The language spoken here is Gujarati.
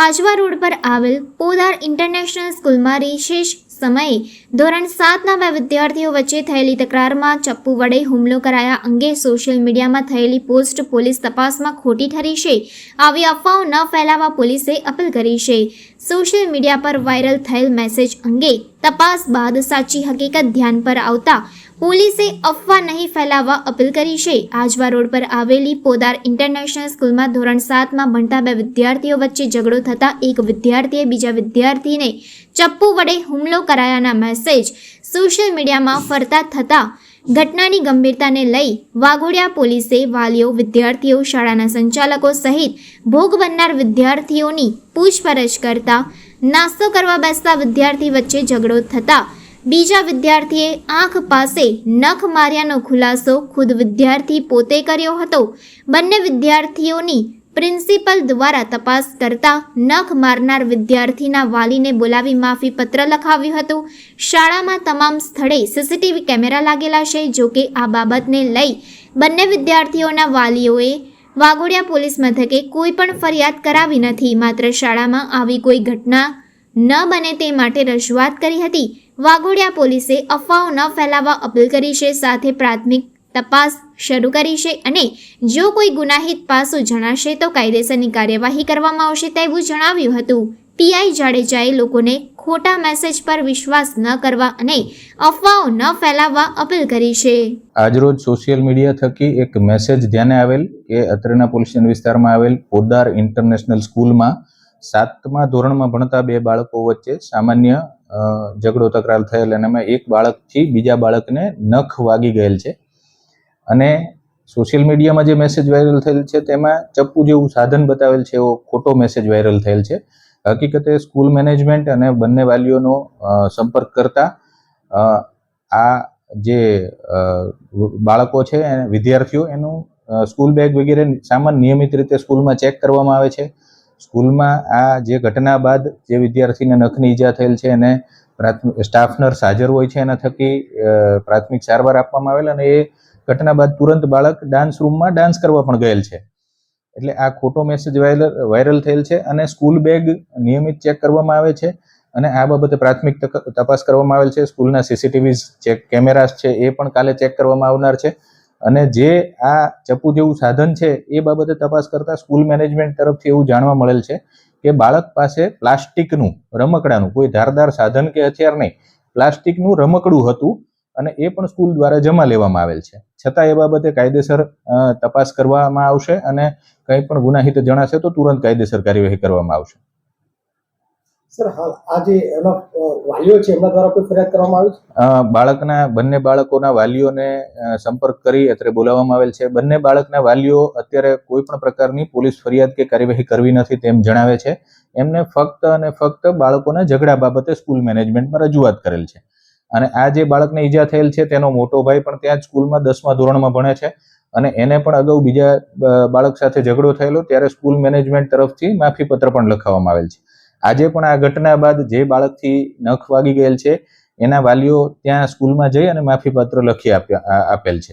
આજવા રોડ પર આવેલ પોદાર ઇન્ટરનેશનલ સ્કૂલમાં રિશેષ સમયે ધોરણ સાતના બે વિદ્યાર્થીઓ વચ્ચે થયેલી તકરારમાં ચપ્પુ વડે હુમલો કરાયા અંગે સોશિયલ મીડિયામાં થયેલી પોસ્ટ પોલીસ તપાસમાં ખોટી ઠરી છે. આવી અફવાઓ ન ફેલાવવા પોલીસે અપીલ કરી છે. સોશિયલ મીડિયા પર વાયરલ થયેલ મેસેજ અંગે તપાસ બાદ સાચી હકીકત ધ્યાન પર આવતા પોલીસે અફવા નહીં ફેલાવવા અપીલ કરી છે. આજવા રોડ પર આવેલી પોદાર ઇન્ટરનેશનલ સ્કૂલમાં ધોરણ સાતમાં ભણતા બે વિદ્યાર્થીઓ વચ્ચે ઝઘડો થતાં એક વિદ્યાર્થીએ બીજા વિદ્યાર્થીને ચપ્પુ વડે હુમલો કરાયાના મેસેજ સોશિયલ મીડિયામાં ફરતા થતાં ઘટનાની ગંભીરતાને લઈ વાઘોડિયા પોલીસે વાલીઓ, વિદ્યાર્થીઓ, શાળાના સંચાલકો સહિત ભોગ બનનાર વિદ્યાર્થીઓની પૂછપરછ કરતા નાસ્તો કરવા બેસતા વિદ્યાર્થી વચ્ચે ઝઘડો થતાં બીજા વિદ્યાર્થીએ આંખ પાસે નખ માર્યાનો ખુલાસો ખુદ વિદ્યાર્થી પોતે કર્યો હતો. બંને વિદ્યાર્થીઓની પ્રિન્સિપલ દ્વારા તપાસ કરતા નખ મારનાર વિદ્યાર્થીના વાલીને બોલાવી માફી પત્ર લખાવ્યું હતું. શાળામાં તમામ સ્થળે સીસીટીવી કેમેરા લાગેલા છે જોકે આ બાબતને લઈ બંને વિદ્યાર્થીઓના વાલીઓએ વાઘોડિયા પોલીસ મથકે કોઈ પણ ફરિયાદ કરાવી નથી. માત્ર શાળામાં આવી કોઈ ઘટના ન બને તે માટે રજૂઆત કરી હતી. વાઘોડિયા પોલીસે અફવાઓ ન ફેલાવવા અપીલ કરી છે, સાથે પ્રાથમિક તપાસ શરૂ કરી છે અને જો કોઈ ગુનાહિત પાસું જણાશે તો કાયદેસરની કાર્યવાહી કરવામાં આવશે તેવું જણાવ્યું હતું. પીઆઈ જાડેજાએ લોકોને ખોટા મેસેજ પર વિશ્વાસ ન કરવા અને અફવાઓ ન ફેલાવવા અપીલ કરી છે. આજરોજ સોશિયલ મીડિયા થકી એક મેસેજ ધ્યાને આવેલ કે અત્રેના પોલીસ વિસ્તારમાં આવેલ પોદાર ઇન્ટરનેશનલ સ્કૂલમાં સાતમા ધોરણમાં ભણતા બે બાળકો વચ્ચે સામાન્ય ઝઘડો તકરાર થયેલ અને એમાં એક બાળકથી બીજા બાળકને નખ વાગી ગયેલ છે. અને સોશિયલ મીડિયામાં જે મેસેજ વાયરલ થયેલ છે તેમાં ચપ્પુ જેવું સાધન બતાવેલ છે, એવો ખોટો મેસેજ વાયરલ થયેલ છે. હકીકતે સ્કૂલ મેનેજમેન્ટ અને બંને વાલીઓનો સંપર્ક કરતા આ જે બાળકો છે વિદ્યાર્થીઓ એનું સ્કૂલ બેગ વગેરે સામાન નિયમિત રીતે સ્કૂલમાં ચેક કરવામાં આવે છે. સ્કૂલમાં આ જે ઘટના બાદ જે વિદ્યાર્થીને નખની ઈજા થયેલ છે એને પ્રાથમિક, સ્ટાફ નર્સ હાજર હોય છે એના થકી પ્રાથમિક સારવાર આપવામાં આવેલ અને એ ઘટના બાદ તુરંત બાળક ડાન્સ રૂમમાં ડાન્સ કરવા પણ ગયેલ છે. એટલે આ ખોટો મેસેજ વાયરલ થયેલ છે અને સ્કૂલ બેગ નિયમિત ચેક કરવામાં આવે છે અને આ બાબતે પ્રાથમિક તપાસ કરવામાં આવેલ છે. સ્કૂલના સીસીટીવી ચેક કેમેરાસ છે એ પણ કાલે ચેક કરવામાં આવનાર છે. અને જે આ ચપ્પુ જેવું સાધન છે, એ બાબતે તપાસ કરતા સ્કૂલ મેનેજમેન્ટ તરફથી એવું જાણવા મળેલ છે કે બાળક પાસે પ્લાસ્ટિકનું, રમકડાનું, કોઈ ધારદાર સાધન કે હથિયાર નહીં, પ્લાસ્ટિકનું રમકડું હતું અને એ પણ સ્કૂલ દ્વારા જમા લેવામાં આવેલ છે. છતાં એ બાબતે કાયદેસર તપાસ કરવામાં આવશે અને કંઈ પણ ગુનાહિત જણાશે તો તુરંત કાયદેસર કાર્યવાહી કરવામાં આવશે. બાળકના, બંને બાળકોના વાલીઓને સંપર્ક કરી અત્યારે બોલાવવામાં આવેલ છે. બંને બાળકના વાલીઓ અત્યારે કોઈ પણ પ્રકારની પોલીસ ફરિયાદ કે કાર્યવાહી કરવી નથી તેમ જણાવે છે. એમને ફક્ત અને ફક્ત બાળકોના ઝઘડા બાબતે સ્કૂલ મેનેજમેન્ટમાં રજૂઆત કરેલ છે. અને આ જે બાળકને ઈજા થયેલ છે, તેનો મોટો ભાઈ પણ ત્યાં જ સ્કૂલમાં દસમા ધોરણમાં ભણે છે. અને એને પણ અગાઉ બીજા બાળક સાથે ઝઘડો થયેલો, ત્યારે સ્કૂલ મેનેજમેન્ટ તરફથી માફી પત્ર પણ લખાવવામાં આવેલ છે. આજે પણ આ ઘટના બાદ જે બાળકથી નખ વાગી ગયેલ છે, એના વાલીઓ ત્યાં સ્કૂલમાં જઈ અને માફીપત્ર લખી આપ્યા આપેલ છે.